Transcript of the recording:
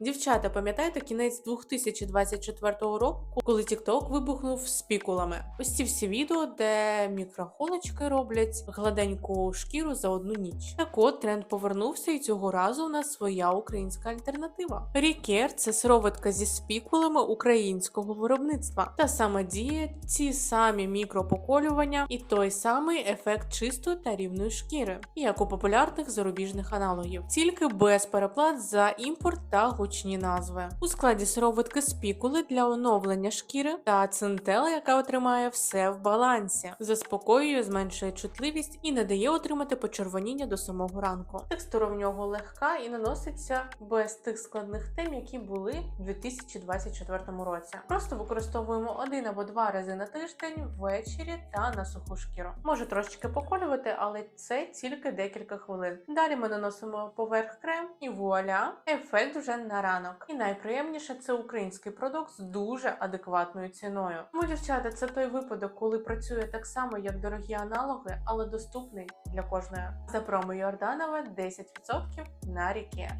Дівчата, пам'ятаєте кінець 2024 року, коли TikTok вибухнув з пікулами? Ось ці всі відео, де мікрохолочки роблять гладеньку шкіру за одну ніч. Так от тренд повернувся, і цього разу у нас своя українська альтернатива. Рікер це сироватка зі спікулами українського виробництва. Та саме діє ці самі мікропоколювання і той самий ефект чистої та рівної шкіри, як у популярних зарубіжних аналогів, тільки без переплат за імпорт та гучні назви. У складі сироватки спікули для оновлення шкіри та центела, яка отримає все в балансі, заспокоює, зменшує чутливість і не дає отримати почервоніння до самого ранку. Текстура в нього легка і наноситься без тих складних тем, які були в 2024 році. Просто використовуємо один або два рази на тиждень ввечері та на суху шкіру. Може трошечки поколювати, але це тільки декілька хвилин. Далі ми наносимо поверх крем і вуаля, ефект вже на ранок. І найприємніше це український продукт з дуже адекватною ціною. Тому, дівчата, це той випадок, коли працює так само, як дорогі аналоги, але доступний для кожної. За промо Йорданова 10% на ріке.